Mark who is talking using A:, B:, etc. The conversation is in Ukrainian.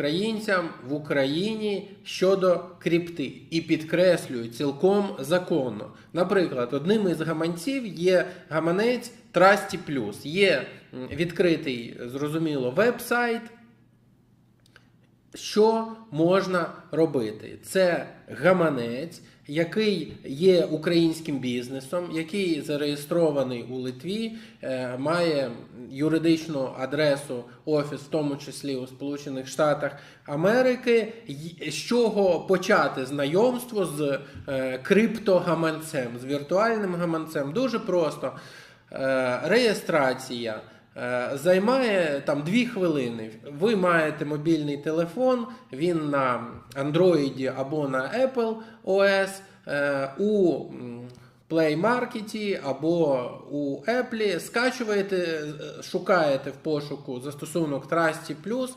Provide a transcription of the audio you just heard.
A: українцям в Україні щодо кріпти і підкреслюю цілком законно. Наприклад, одним із гаманців є гаманець Trusty Плюс, Є відкритий, зрозуміло, веб-сайт. Що можна робити? Це гаманець, який є українським бізнесом, який зареєстрований у Литві, е, має юридичну адресу офіс, в тому числі у Сполучених Штатах Америки. З чого почати знайомство з е, криптогаманцем, з віртуальним гаманцем? Дуже просто. Е, Реєстрація. Е, Займає там 2 хвилини. Ви маєте мобільний телефон, він на Android або на Apple OS, е, у Play Market або у Apple, скачуєте, е, шукаєте в пошуку застосунок Trusty скачуєте.